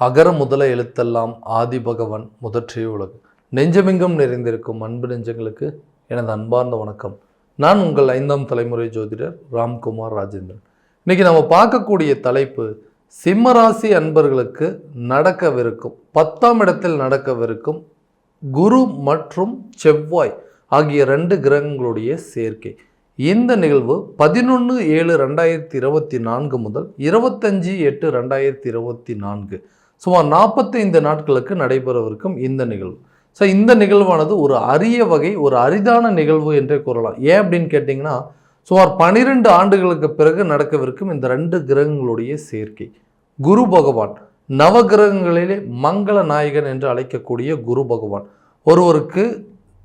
அகர முதல எழுத்தெல்லாம் ஆதி பகவன் முதற்றே உலகு. நெஞ்சமெங்கும் நிறைந்திருக்கும் அன்பு நெஞ்சங்களுக்கு எனது அன்பார்ந்த வணக்கம். நான் உங்கள் ஐந்தாம் தலைமுறை ஜோதிடர் ராம்குமார் ராஜேந்திரன். இன்னைக்கு நம்ம பார்க்கக்கூடிய தலைப்பு சிம்மராசி அன்பர்களுக்கு நடக்கவிருக்கும் பத்தாம் இடத்தில் நடக்கவிருக்கும் குரு மற்றும் செவ்வாய் ஆகிய ரெண்டு கிரகங்களுடைய சேர்க்கை. இந்த நிகழ்வு பதினொன்று ஏழு ரெண்டாயிரத்தி இருபத்தி நான்கு முதல் இருபத்தஞ்சி எட்டு ரெண்டாயிரத்தி இருபத்தி நான்கு சுமார் நாற்பத்தைந்து நாட்களுக்கு நடைபெறவிருக்கும் இந்த நிகழ்வு. ஸோ இந்த நிகழ்வானது ஒரு அரிய வகை ஒரு அரிதான நிகழ்வு என்றே கூறலாம். ஏன் அப்படின்னு கேட்டிங்கன்னா சுமார் பனிரெண்டு ஆண்டுகளுக்கு பிறகு நடக்கவிருக்கும் இந்த ரெண்டு கிரகங்களுடைய சேர்க்கை. குரு பகவான் நவகிரகங்களிலே மங்கள நாயகன் என்று அழைக்கக்கூடிய குரு பகவான். ஒருவருக்கு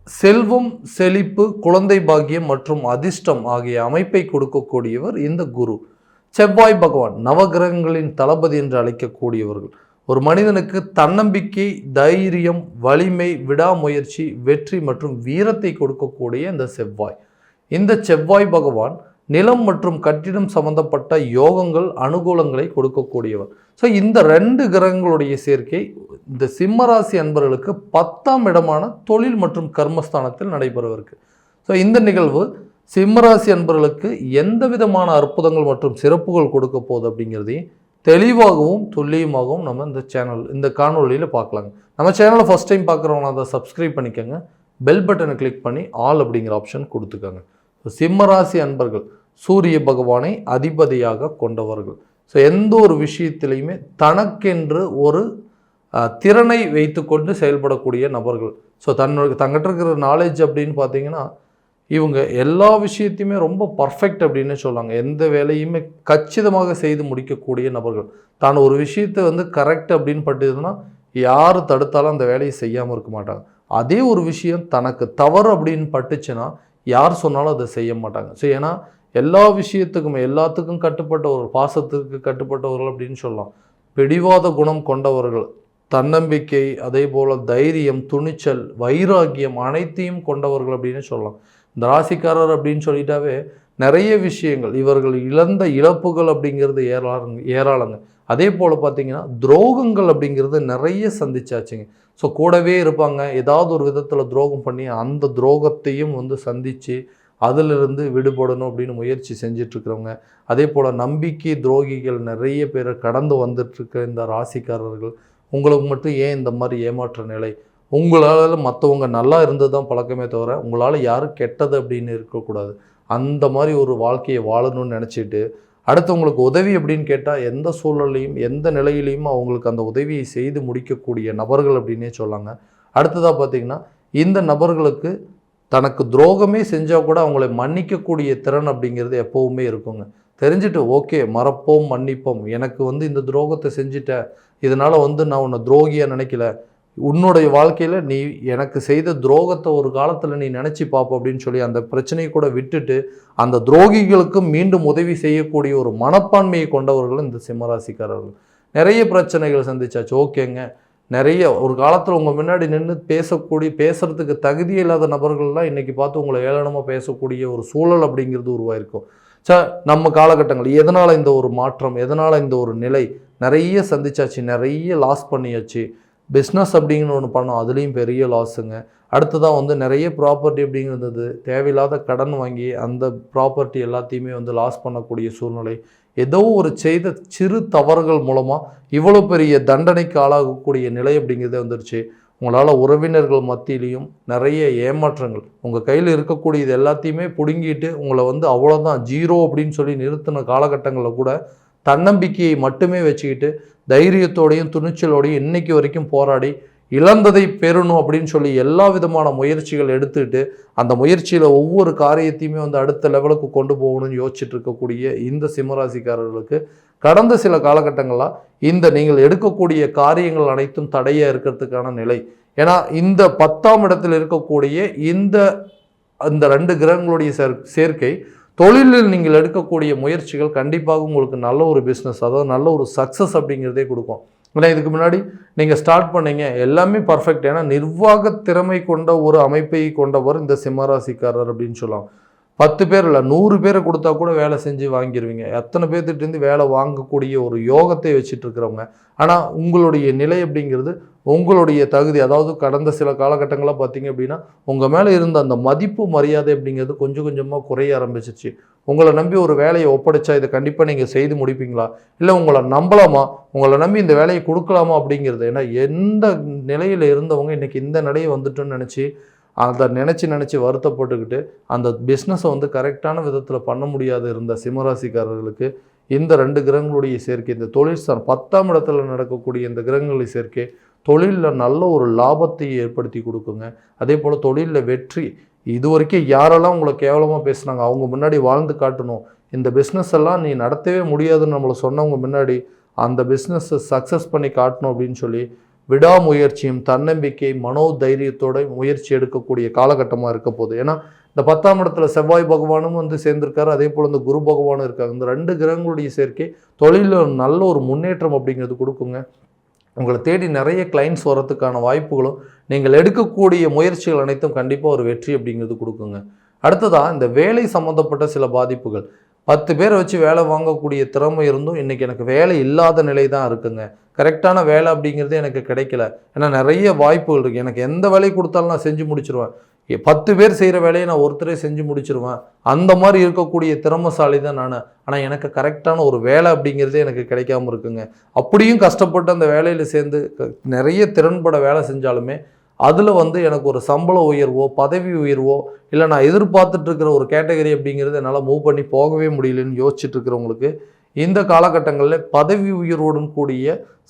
செல்வம் செழிப்பு குழந்தை பாக்கியம் மற்றும் அதிர்ஷ்டம் ஆகிய அமைப்பை கொடுக்கக்கூடியவர் இந்த குரு. செவ்வாய் பகவான் நவகிரகங்களின் தளபதி என்று அழைக்கக்கூடியவர்கள். ஒரு மனிதனுக்கு தன்னம்பிக்கை தைரியம் வலிமை விடாமுயற்சி வெற்றி மற்றும் வீரத்தை கொடுக்கக்கூடிய இந்த செவ்வாய். இந்த செவ்வாய் பகவான் நிலம் மற்றும் கட்டிடம் சம்பந்தப்பட்ட யோகங்கள் அனுகூலங்களை கொடுக்கக்கூடியவர். ஸோ இந்த ரெண்டு கிரகங்களுடைய சேர்க்கை இந்த சிம்மராசி அன்பர்களுக்கு பத்தாம் இடமான தொழில் மற்றும் கர்மஸ்தானத்தில் நடைபெறவிருக்கு. ஸோ இந்த நிகழ்வு சிம்மராசி அன்பர்களுக்கு எந்த விதமான அற்புதங்கள் மற்றும் சிறப்புகள் கொடுக்க போகுது அப்படிங்கிறதையும் தெளிவாகவும் துல்லியமாகவும் நம்ம இந்த சேனல் இந்த காணொலியில் பார்க்கலாங்க. நம்ம சேனலை ஃபஸ்ட் டைம் பார்க்குறவங்க அதை சப்ஸ்கிரைப் பண்ணிக்கோங்க. பெல் பட்டனை கிளிக் பண்ணி ஆல் அப்படிங்கிற ஆப்ஷன் கொடுத்துக்கோங்க. சிம்மராசி அன்பர்கள் சூரிய பகவானை அதிபதியாக கொண்டவர்கள். ஸோ எந்த ஒரு விஷயத்திலையுமே தனக்கென்று ஒரு திறனை வைத்துக்கொண்டு செயல்படக்கூடிய நபர்கள். ஸோ தன்னோட தங்கிட்ட இருக்கிற நாலேஜ் அப்படின்னு பார்த்தீங்கன்னா இவங்க எல்லா விஷயத்தையுமே ரொம்ப பர்ஃபெக்ட் அப்படின்னு சொல்லுவாங்க எந்த வேலையுமே கச்சிதமாக செய்து முடிக்கக்கூடிய நபர்கள். தான் ஒரு விஷயத்தை வந்து கரெக்ட் அப்படின்னு பட்டுதுன்னா யார் தடுத்தாலும் அந்த வேலையை செய்யாமல் இருக்க மாட்டாங்க. அதே ஒரு விஷயம் தனக்கு தவறு அப்படின்னு பட்டுச்சுன்னா யார் சொன்னாலும் அதை செய்ய மாட்டாங்க. ஸோ ஏன்னா எல்லா விஷயத்துக்குமே எல்லாத்துக்கும் கட்டுப்பட்ட ஒரு பாசத்துக்கு கட்டுப்பட்டவர்கள் அப்படின்னு சொல்லலாம். பிடிவாத குணம் கொண்டவர்கள் தன்னம்பிக்கை அதே போல் தைரியம் துணிச்சல் வைராக்கியம் அனைத்தையும் கொண்டவர்கள் அப்படின்னு சொல்லலாம். இந்த ராசிக்காரர் அப்படின்னு சொல்லிட்டாவே நிறைய விஷயங்கள். இவர்கள் இழந்த இழப்புகள் அப்படிங்கிறது ஏராளங்க ஏராளங்க. அதே போல் பார்த்தீங்கன்னா துரோகங்கள் அப்படிங்கிறது நிறைய சந்திச்சாச்சுங்க. ஸோ கூடவே இருப்பாங்க. ஏதாவது ஒரு விதத்தில் துரோகம் பண்ணி அந்த துரோகத்தையும் வந்து சந்தித்து அதிலிருந்து விடுபடணும் அப்படின்னு முயற்சி செஞ்சிட்ருக்கிறவங்க. அதே போல் நம்பிக்கை துரோகிகள் நிறைய பேரை கடந்து வந்துட்டுருக்க இந்த ராசிக்காரர்கள். உங்களுக்கு மட்டும் ஏன் இந்த மாதிரி ஏமாற்ற நிலை? உங்களால் மற்றவங்க நல்லா இருந்தது தான் பழக்கமே தவிர உங்களால் யாரும் கெட்டது அப்படின்னு இருக்கக்கூடாது. அந்த மாதிரி ஒரு வாழ்க்கையை வாழணும்னு நினச்சிட்டு அடுத்தவங்களுக்கு உதவி அப்படின்னு கேட்டால் எந்த சூழல்லையும் எந்த நிலையிலையும் அவங்களுக்கு அந்த உதவியை செய்து முடிக்கக்கூடிய நபர்கள் அப்படின்னே சொல்லாங்க. அடுத்ததாக பார்த்தீங்கன்னா இந்த நபர்களுக்கு தனக்கு துரோகமே செஞ்சால் கூட அவங்களை மன்னிக்கக்கூடிய திறன் அப்படிங்கிறது எப்போவுமே இருக்குங்க. தெரிஞ்சுட்டு ஓகே மறப்போம் மன்னிப்போம். எனக்கு வந்து இந்த துரோகத்தை செஞ்சிட்ட இதனால் வந்து நான் உன்னை துரோகியாக நினைக்கல. உன்னுடைய வாழ்க்கையில் நீ எனக்கு செய்த துரோகத்தை ஒரு காலத்தில் நீ நினச்சி பார்ப்ப அப்படின்னு சொல்லி அந்த பிரச்சனையை கூட விட்டுட்டு அந்த துரோகிகளுக்கும் மீண்டும் உதவி செய்யக்கூடிய ஒரு மனப்பான்மையை கொண்டவர்கள் இந்த சிம்மராசிக்காரர்கள். நிறைய பிரச்சனைகள் சந்திச்சாச்சு. ஓகேங்க. நிறைய ஒரு காலத்தில் உங்கள் முன்னாடி நின்று பேசக்கூடிய பேசுறதுக்கு தகுதி இல்லாத நபர்கள்லாம் இன்றைக்கி பார்த்து உங்களை ஏளனமாக பேசக்கூடிய ஒரு சூழல் அப்படிங்கிறது உருவாயிருக்கும். சார் நம்ம காலகட்டங்கள் எதனால் இந்த ஒரு மாற்றம் எதனால் இந்த ஒரு நிலை? நிறைய சந்திச்சாச்சு. நிறைய லாஸ் பண்ணியாச்சு. பிஸ்னஸ் அப்படிங்கிற ஒன்று பண்ணோம். அதுலேயும் பெரிய லாஸுங்க அடுத்ததாக வந்து நிறைய ப்ராப்பர்ட்டி அப்படிங்கிறது தேவையில்லாத கடன் வாங்கி அந்த ப்ராப்பர்ட்டி எல்லாத்தையுமே வந்து லாஸ் பண்ணக்கூடிய சூழ்நிலை. ஏதோ ஒரு செய்த சிறு தவறுகள் மூலமாக இவ்வளோ பெரிய தண்டனைக்கு ஆளாகக்கூடிய நிலை அப்படிங்கிறதே வந்துருச்சு. உங்களால் உறவினர்கள் மத்தியிலையும் நிறைய ஏமாற்றங்கள். உங்கள் கையில் இருக்கக்கூடியது எல்லாத்தையுமே பிடுங்கிட்டு உங்களை வந்து அவ்வளோதான் ஜீரோ அப்படின்னு சொல்லி நிறுத்தின காலகட்டங்களில் கூட தன்னம்பிக்கையை மட்டுமே வச்சுக்கிட்டு தைரியத்தோடையும் துணிச்சலோடையும் இன்னைக்கு வரைக்கும் போராடி இழந்ததை பெறணும் அப்படின்னு சொல்லி எல்லா விதமான முயற்சிகள் எடுத்துக்கிட்டு அந்த முயற்சியில் ஒவ்வொரு காரியத்தையுமே வந்து அடுத்த லெவலுக்கு கொண்டு போகணும்னு யோசிச்சுட்டு இருக்கக்கூடிய இந்த சிம்மராசிக்காரர்களுக்கு கடந்த சில காலகட்டங்களாக இந்த நீங்கள் எடுக்கக்கூடிய காரியங்கள் அனைத்தும் தடையாக இருக்கிறதுக்கான நிலை. ஏன்னா இந்த பத்தாம் இடத்தில் இருக்கக்கூடிய இந்த அந்த ரெண்டு கிரகங்களுடைய சேர் சேர்க்கை தொழிலில் நீங்கள் எடுக்கக்கூடிய முயற்சிகள் கண்டிப்பாக உங்களுக்கு நல்ல ஒரு பிஸ்னஸ் அதாவது நல்ல ஒரு சக்ஸஸ் அப்படிங்கிறதே கொடுக்கும். ஏன்னா இதுக்கு முன்னாடி நீங்கள் ஸ்டார்ட் பண்ணீங்க எல்லாமே பர்ஃபெக்ட் ஏன்னா நிர்வாக திறமை கொண்ட ஒரு அமைப்பை கொண்டவர் இந்த சிம்மராசிக்காரர் அப்படின்னு சொல்லலாம். பத்து பேர் இல்லை நூறு பேரை கொடுத்தா கூட வேலை செஞ்சு வாங்கிடுவீங்க எத்தனை பேர்த்திட்டேருந்து வேலை வாங்கக்கூடிய ஒரு யோகத்தை வச்சுட்டு இருக்கிறவங்க ஆனால் உங்களுடைய நிலை அப்படிங்கிறது உங்களுடைய தகுதி அதாவது கடந்த சில காலகட்டங்களாக பார்த்தீங்க அப்படின்னா உங்கள் மேலே இருந்த அந்த மதிப்பு மரியாதை அப்படிங்கிறது கொஞ்சம் கொஞ்சமாக குறைய ஆரம்பிச்சிச்சு உங்களை நம்பி ஒரு வேலையை ஒப்படைச்சா இதை கண்டிப்பாக நீங்கள் செய்து முடிப்பீங்களா? இல்லை உங்களை நம்பலாமா? உங்களை நம்பி இந்த வேலையை கொடுக்கலாமா அப்படிங்கிறது? ஏன்னா எந்த நிலையில் இருந்தவங்க இன்றைக்கி இந்த நிலையை வந்துட்டோன்னு நினச்சி அதை நினச்சி நினச்சி வருத்தப்பட்டுக்கிட்டு அந்த பிஸ்னஸை வந்து கரெக்டான விதத்தில் பண்ண முடியாது இருந்த சிம்மராசிக்காரர்களுக்கு இந்த ரெண்டு கிரகங்களுடைய சேர்க்கை இந்த தொழில் சார் பத்தாம் இடத்துல நடக்கக்கூடிய இந்த கிரகங்களுடைய சேர்க்கை தொழிலில் நல்ல ஒரு லாபத்தை ஏற்படுத்தி கொடுக்குங்க. அதே போல் தொழிலில் வெற்றி இது வரைக்கும் யாரெல்லாம் உங்களை கேவலமாக பேசுனாங்க அவங்க முன்னாடி வாழ்ந்து காட்டணும். இந்த பிஸ்னஸ் எல்லாம் நீ நடத்தவே முடியாதுன்னு நம்மளை சொன்னவங்க முன்னாடி அந்த பிஸ்னஸை சக்ஸஸ் பண்ணி காட்டணும் அப்படின்னு சொல்லி விடாமுயற்சியும் தன்னம்பிக்கை மனோதைரியத்தோட முயற்சி எடுக்கக்கூடிய காலகட்டமாக இருக்க போகுது. ஏன்னா இந்த பத்தாம் இடத்துல செவ்வாய் பகவானும் வந்து சேர்ந்திருக்காரு அதே போல் இந்த குரு பகவானும் இருக்காங்க இந்த ரெண்டு கிரகங்களுடைய சேர்க்கை தொழிலில் நல்ல ஒரு முன்னேற்றம் அப்படிங்கிறது கொடுக்குங்க. உங்களை தேடி நிறைய கிளைண்ட்ஸ் வரத்துக்கான வாய்ப்புகளும் நீங்கள் எடுக்கக்கூடிய முயற்சிகள் அனைத்தும் கண்டிப்பாக ஒரு வெற்றி அப்படிங்கிறது கொடுக்குங்க. அடுத்ததாக இந்த வேலை சம்மந்தப்பட்ட சில பாதிப்புகள். பத்து பேரை வச்சு வேலை வாங்கக்கூடிய திறமை இருந்தும் இன்றைக்கி எனக்கு வேலை இல்லாத நிலை தான் இருக்குங்க. கரெக்டான வேலை அப்படிங்கிறது எனக்கு கிடைக்கல. ஏன்னா நிறைய வாய்ப்புகள் இருக்குது எனக்கு எந்த வேலையை கொடுத்தாலும் நான் செஞ்சு முடிச்சிருவேன். பத்து பேர் செய்கிற வேலையை நான் ஒருத்தரே செஞ்சு முடிச்சிருவேன். அந்த மாதிரி இருக்கக்கூடிய திறமசாலி தான் நான். ஆனால் எனக்கு கரெக்டான ஒரு வேலை அப்படிங்கிறதே எனக்கு கிடைக்காம இருக்குங்க. அப்படியும் கஷ்டப்பட்டு அந்த வேலையில் சேர்ந்து க- நிறைய திறன்பட வேலை செஞ்சாலுமே அதில் வந்து எனக்கு ஒரு சம்பள உயர்வோ பதவி உயர்வோ இல்லை நான் எதிர்பார்த்துட்டு இருக்கிற ஒரு கேட்டகரி அப்படிங்கிறது என்னால் மூவ் பண்ணி போகவே முடியலன்னு யோசிச்சுட்டு இருக்கிறவங்களுக்கு இந்த காலகட்டங்களில் பதவி உயர்வுடன் கூடிய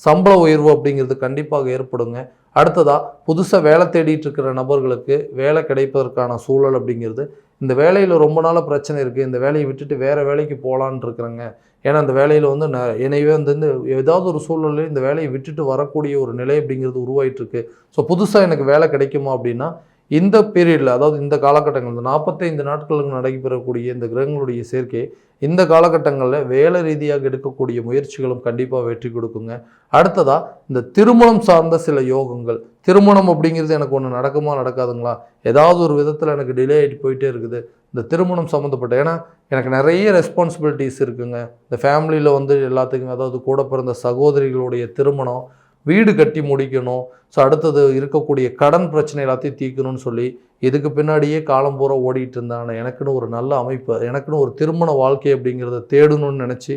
சம்பள உயர்வு அப்படிங்கிறது கண்டிப்பாக ஏற்படுங்க. அடுத்ததாக புதுசாக வேலை தேடிட்டு இருக்கிற நபர்களுக்கு வேலை கிடைப்பதற்கான சூழல் அப்படிங்கிறது. இந்த வேலையில் ரொம்ப நாளாக பிரச்சனை இருக்குது இந்த வேலையை விட்டுட்டு வேறு வேலைக்கு போகலான் இருக்கிறேங்க. ஏன்னா அந்த வேலையில் வந்து ந என்னையவே வந்து இந்த ஏதாவது ஒரு சூழ்நிலையில் இந்த வேலையை விட்டுட்டு வரக்கூடிய ஒரு நிலை அப்படிங்கிறது உருவாயிட்டுருக்கு ஸோ புதுசாக எனக்கு வேலை கிடைக்குமா அப்படின்னா இந்த பீரியடில் அதாவது இந்த காலகட்டங்கள் இந்த நாற்பத்தைந்து நாட்களுக்கு நடைபெறக்கூடிய இந்த கிரகங்களுடைய சேர்க்கை இந்த காலகட்டங்களில் வேலை ரீதியாக எடுக்கக்கூடிய முயற்சிகளும் கண்டிப்பாக வெற்றி கொடுக்குங்க. அடுத்ததாக இந்த திருமணம் சார்ந்த சில யோகங்கள். திருமணம் அப்படிங்கிறது எனக்கு ஒன்று நடக்குமா நடக்காதுங்களா? ஏதாவது ஒரு விதத்தில் எனக்கு டிலே ஆகிட்டு போயிட்டே இருக்குது. இந்த திருமணம் சம்மந்தப்பட்ட ஏன்னா எனக்கு நிறைய ரெஸ்பான்சிபிலிட்டிஸ் இருக்குங்க. இந்த ஃபேமிலியில் வந்து எல்லாத்துக்கும் அதாவது கூட பிறந்த சகோதரிகளுடைய திருமணம் வீடு கட்டி முடிக்கணும். ஸோ அடுத்தது இருக்கக்கூடிய கடன் பிரச்சனை எல்லாத்தையும் தீர்க்கணும்னு சொல்லி இதுக்கு பின்னாடியே காலம் பூரா ஓடிட்டு இருந்தாங்க. எனக்குன்னு ஒரு நல்ல அமைப்பு எனக்குன்னு ஒரு திருமண வாழ்க்கை அப்படிங்கிறத தேடணும்னு நினச்சி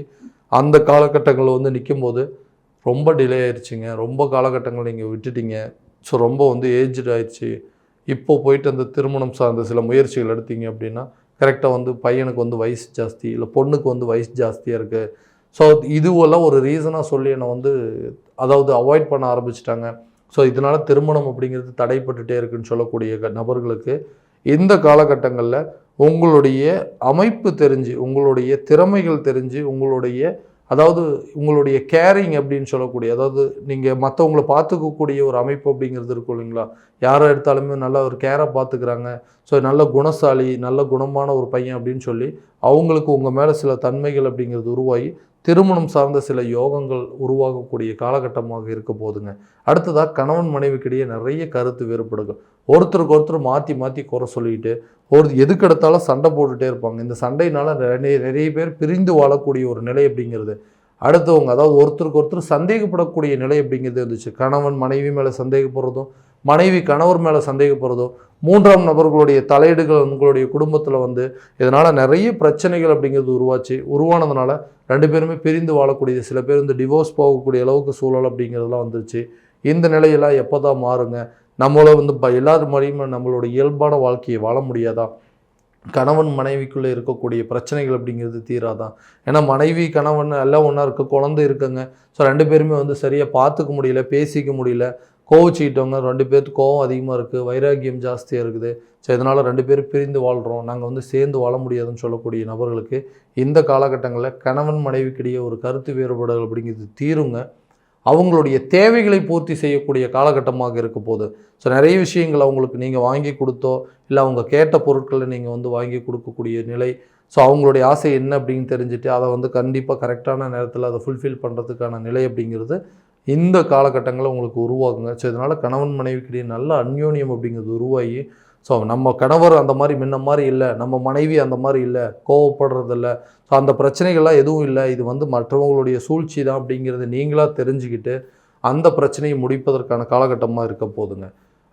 அந்த காலகட்டங்களில் வந்து நிற்கும்போது ரொம்ப டிலே ஆயிடுச்சுங்க ரொம்ப காலகட்டங்கள் நீங்கள் விட்டுட்டீங்க. ஸோ ரொம்ப வந்து ஏஜ்டு ஆயிடுச்சு இப்போ போயிட்டு அந்த திருமணம் சார்ந்த சில முயற்சிகள் எடுத்தீங்க அப்படின்னா கரெக்டாக வந்து பையனுக்கு வந்து வயசு ஜாஸ்தி இல்லை பொண்ணுக்கு வந்து வயசு ஜாஸ்தியாக இருக்குது ஸோ இதுவெல்லாம் ஒரு ரீசனாக சொல்லி என்னை வந்து அதாவது அவாய்ட் பண்ண ஆரம்பிச்சிட்டாங்க. ஸோ இதனால் திருமணம் அப்படிங்கிறது தடைப்பட்டுட்டே இருக்குன்னு சொல்லக்கூடிய நபர்களுக்கு இந்த காலகட்டங்களில் உங்களுடைய அமைப்பு தெரிஞ்சு உங்களுடைய திறமைகள் தெரிஞ்சு உங்களுடைய அதாவது உங்களுடைய கேரிங் அப்படின்னு சொல்லக்கூடிய அதாவது நீங்கள் மற்றவங்கள பார்த்துக்கக்கூடிய ஒரு அமைப்பு அப்படிங்கிறது இருக்கும் இல்லைங்களா? யாரை எடுத்தாலுமே நல்ல ஒரு கேரை பார்த்துக்கிறாங்க. ஸோ நல்ல குணசாலி நல்ல குணமான ஒரு பையன் அப்படின்னு சொல்லி அவங்களுக்கு உங்கள் மேலே சில தன்மைகள் அப்படிங்கிறது உருவாகி திருமணம் சார்ந்த சில யோகங்கள் உருவாகக்கூடிய காலகட்டமாக இருக்க போதுங்க. அடுத்ததாக கணவன் மனைவிக்கிடையே நிறைய கருத்து வேறுபாடுகள். ஒருத்தருக்கு ஒருத்தர் மாற்றி மாற்றி குறை சொல்லிட்டு ஒரு எதுக்கெடுத்தாலும் சண்டை போட்டுகிட்டே இருப்பாங்க. இந்த சண்டையினால நிறைய நிறைய பேர் பிரிந்து வாழக்கூடிய ஒரு நிலை அப்படிங்கிறது. அடுத்தவங்க அதாவது ஒருத்தருக்கு ஒருத்தர் சந்தேகப்படக்கூடிய நிலை அப்படிங்கிறது இருந்துச்சு கணவன் மனைவி மேலே சந்தேகப்படுறதும் மனைவி கணவர் மேலே சந்தேகப்படுறதோ மூன்றாம் நபர்களுடைய தலையீடுகள் உங்களுடைய குடும்பத்தில் வந்து இதனால் நிறைய பிரச்சனைகள் அப்படிங்கிறது உருவாச்சு. உருவானதுனால ரெண்டு பேருமே பிரிந்து வாழக்கூடியது. சில பேர் இந்த டிவோர்ஸ் போகக்கூடிய அளவுக்கு சூழல் அப்படிங்கிறதுலாம் வந்துருச்சு. இந்த நிலையெல்லாம் எப்போ தான் மாறுங்க? நம்மளை வந்து ப எல்லார் மாதிரியும் நம்மளோட இயல்பான வாழ்க்கையை வாழ முடியாதா? கணவன் மனைவிக்குள்ளே இருக்கக்கூடிய பிரச்சனைகள் அப்படிங்கிறது தீராதான் ஏன்னா மனைவி கணவன் எல்லாம் ஒன்றா இருக்குது குழந்தை இருக்குங்க. ஸோ ரெண்டு பேருமே வந்து சரியாக பார்த்துக்க முடியல பேசிக்க முடியல. கோவச்சிக்கிட்டவங்க ரெண்டு பேர்த்துக்கு கோவம் அதிகமாக இருக்குது வைராக்கியம் ஜாஸ்தியாக இருக்குது. ஸோ இதனால் ரெண்டு பேரும் பிரிந்து வாழ்கிறோம் நாங்கள் வந்து சேர்ந்து வாழ முடியாதுன்னு சொல்லக்கூடிய நபர்களுக்கு இந்த காலகட்டங்களில் கணவன் மனைவிக்கிடையே ஒரு கருத்து வேறுபாடுகள் அப்படிங்கிறது தீருங்க. அவங்களுடைய தேவைகளை பூர்த்தி செய்யக்கூடிய காலகட்டமாக இருக்க போகுது. ஸோ நிறைய விஷயங்கள் அவங்களுக்கு நீங்கள் வாங்கி கொடுத்தோ இல்லை அவங்க கேட்ட பொருட்களை நீங்கள் வந்து வாங்கி கொடுக்கக்கூடிய நிலை ஸோ அவங்களுடைய ஆசை என்ன அப்படின்னு தெரிஞ்சுட்டு அதை வந்து கண்டிப்பாக கரெக்டான நேரத்தில் அதை ஃபுல்ஃபில் பண்ணுறதுக்கான நிலை அப்படிங்கிறது இந்த காலகட்டங்களை உங்களுக்கு உருவாகுங்க. ஸோ இதனால் கணவன் மனைவிக்கிடையே நல்ல அந்யோன்யம் அப்படிங்கிறது உருவாகி ஸோ நம்ம கணவர் அந்த மாதிரி முன்ன மாதிரி இல்லை நம்ம மனைவி அந்த மாதிரி இல்லை கோவப்படுறதில்ல. ஸோ அந்த பிரச்சனைகள்லாம் எதுவும் இல்லை. இது வந்து மற்றவங்களுடைய சூழ்ச்சி தான் அப்படிங்கிறத நீங்களாக தெரிஞ்சுக்கிட்டு அந்த பிரச்சனையை முடிப்பதற்கான காலகட்டமாக இருக்க போதுங்க.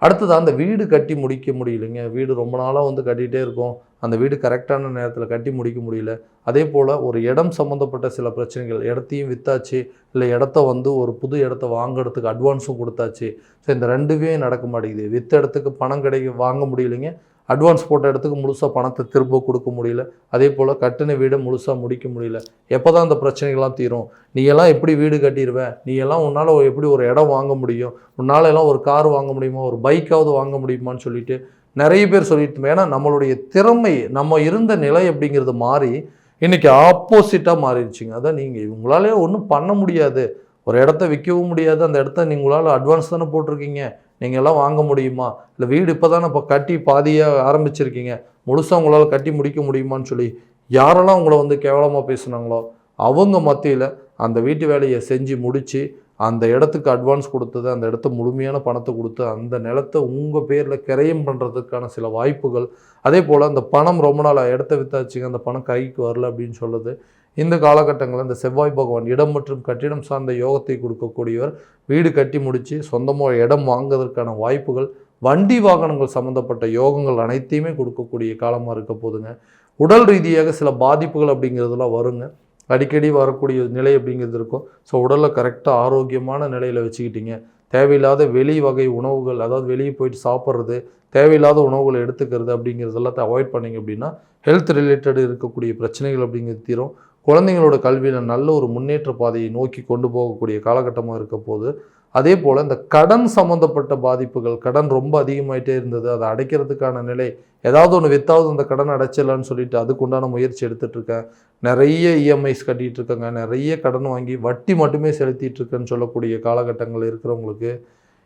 அடுத்தது அந்த வீடு கட்டி முடிக்க முடியலைங்க. வீடு ரொம்ப நாளாக வந்து கட்டிகிட்டே இருக்கோம். அந்த வீடு கரெக்டான நேரத்தில் கட்டி முடிக்க முடியல. அதே போல் ஒரு இடம் சம்மந்தப்பட்ட சில பிரச்சனைகள். இடத்தையும் விற்றாச்சு இல்லை இடத்த வந்து ஒரு புது இடத்த வாங்குறதுக்கு அட்வான்ஸும் கொடுத்தாச்சு. ஸோ இந்த ரெண்டுமே நடக்க மாட்டேங்குது. விற்ற இடத்துக்கு பணம் கிடைக்க வாங்க முடியலைங்க. அட்வான்ஸ் போட்ட இடத்துக்கு முழுசாக பணத்தை திரும்ப கொடுக்க முடியல. அதே போல் கட்டின வீடை முழுசாக முடிக்க முடியல. எப்போ தான் அந்த பிரச்சனைகள்லாம் தீரும்? நீ எல்லாம் எப்படி வீடு கட்டிடுவேன் நீ எல்லாம் உன்னால் எப்படி ஒரு இடம் வாங்க முடியும்? உன்னால் எல்லாம் ஒரு கார் வாங்க முடியுமா? ஒரு பைக்காவது வாங்க முடியுமான்னு சொல்லிட்டு நிறைய பேர் சொல்லிட்டு ஏன்னா நம்மளுடைய திறமை நம்ம இருந்த நிலை அப்படிங்கிறது மாறி இன்னைக்கு ஆப்போசிட்டாக மாறிடுச்சிங்க. அதான் நீங்கள் இவங்களாலே ஒன்றும் பண்ண முடியாது. ஒரு இடத்த விற்கவும் முடியாது. அந்த இடத்த நீங்களால் அட்வான்ஸ் தானே போட்டிருக்கீங்க. நீங்கள்லாம் வாங்க முடியுமா? இல்லை வீடு இப்போ தானே இப்போ கட்டி பாதியாக ஆரம்பிச்சிருக்கீங்க. முழுசாக உங்களால் கட்டி முடிக்க முடியுமான்னு சொல்லி யாரெல்லாம் உங்களை வந்து கேவலமாக பேசுனாங்களோ அவங்க மத்தியில் அந்த வீட்டு வேலையை செஞ்சு முடித்து அந்த இடத்துக்கு அட்வான்ஸ் கொடுத்தது அந்த இடத்த முழுமையான பணத்தை கொடுத்து அந்த நிலத்தை உங்கள் பேரில் கிரையம் பண்ணுறதுக்கான சில வாய்ப்புகள். அதே போல் அந்த பணம் ரொம்ப நாள் இடத்த வித்தாச்சுங்க அந்த பணம் கைக்கு வரல அப்படின்னு சொல்லுது இந்த காலகட்டங்களில் இந்த செவ்வாய் பகவான் இடம் மற்றும் கட்டிடம் சார்ந்த யோகத்தை கொடுக்கக்கூடியவர் வீடு கட்டி முடித்து சொந்தமாக இடம் வாங்குவதற்கான வாய்ப்புகள் வண்டி வாகனங்கள் சம்மந்தப்பட்ட யோகங்கள் அனைத்தையுமே கொடுக்கக்கூடிய காலமாக இருக்க போதுங்க. உடல் ரீதியாக சில பாதிப்புகள் அப்படிங்கிறதுலாம் வருங்க. அடிக்கடி வரக்கூடிய நிலை அப்படிங்கிறது இருக்கும். ஸோ உடலை கரெக்டாக ஆரோக்கியமான நிலையில் வச்சுக்கிட்டீங்க. தேவையில்லாத வெளி வகை உணவுகள் அதாவது வெளியே போயிட்டு சாப்பிட்றது தேவையில்லாத உணவுகளை எடுத்துக்கிறது அப்படிங்கிறது எல்லாத்தையும் அவாய்ட் பண்ணிங்க அப்படின்னா ஹெல்த் ரிலேட்டட் இருக்கக்கூடிய பிரச்சனைகள் அப்படிங்கிறது தீரும். குழந்தைங்களோட கல்வியில் நல்ல ஒரு முன்னேற்ற பாதையை நோக்கி கொண்டு போகக்கூடிய காலகட்டமாக இருக்க போது அதே போல் இந்த கடன் சம்மந்தப்பட்ட பாதிப்புகள் கடன் ரொம்ப அதிகமாயிட்டே இருந்தது. அதை அடைக்கிறதுக்கான நிலை ஏதாவது ஒன்று வித்தாவது அந்த கடன் அடைச்சிடலான்னு சொல்லிட்டு அதுக்குண்டான முயற்சி எடுத்துகிட்டு இருக்கேன். நிறைய இஎம்ஐஸ் கட்டிகிட்டு இருக்கேங்க. நிறைய கடன் வாங்கி வட்டி மட்டுமே செலுத்திட்டு இருக்கேன்னு சொல்லக்கூடிய காலகட்டங்கள் இருக்கிறவங்களுக்கு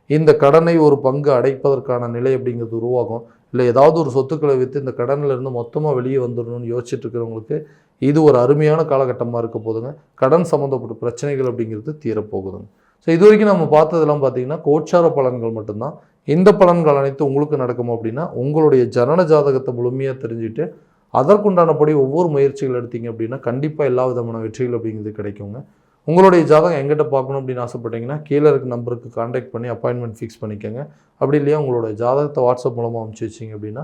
இந்த கடனை ஒரு பங்கு அடைப்பதற்கான நிலை அப்படிங்கிறது உருவாகும். இல்லை ஏதாவது ஒரு சொத்துக்களை விற்று இந்த கடனில் இருந்து மொத்தமாக வெளியே வந்துடணும்னு யோசிச்சுட்டு இருக்கிறவங்களுக்கு இது ஒரு அருமையான காலகட்டமாக இருக்க போதுங்க. கடன் சம்மந்தப்பட்ட பிரச்சனைகள் அப்படிங்கிறது தீரப்போகுதுங்க. ஸோ இது வரைக்கும் நம்ம பார்த்ததெல்லாம் பார்த்தீங்கன்னா கோச்சார பலன்கள் மட்டும்தான். இந்த பலன்கள் அனைத்து உங்களுக்கு நடக்கும் அப்படின்னா உங்களுடைய ஜனன ஜாதகத்தை முழுமையாக தெரிஞ்சுட்டு அதற்குண்டானபடி ஒவ்வொரு முயற்சிகள் எடுத்தீங்க அப்படின்னா கண்டிப்பாக எல்லா விதமான வெற்றிகள் அப்படிங்கிறது கிடைக்குங்க. உங்களுடைய ஜாதகம் எங்கிட்ட பார்க்கணும் அப்படின்னு ஆசைப்பட்டீங்கன்னா கீழே இருக்க நம்பருக்கு காண்டாக்ட் பண்ணி அப்பாயின்மெண்ட் ஃபிக்ஸ் பண்ணிக்கோங்க. அப்படி இல்லையா உங்களோட ஜாதகத்தை வாட்ஸ்அப் மூலமாக அனுப்பிச்சி வச்சிங்க அப்படின்னா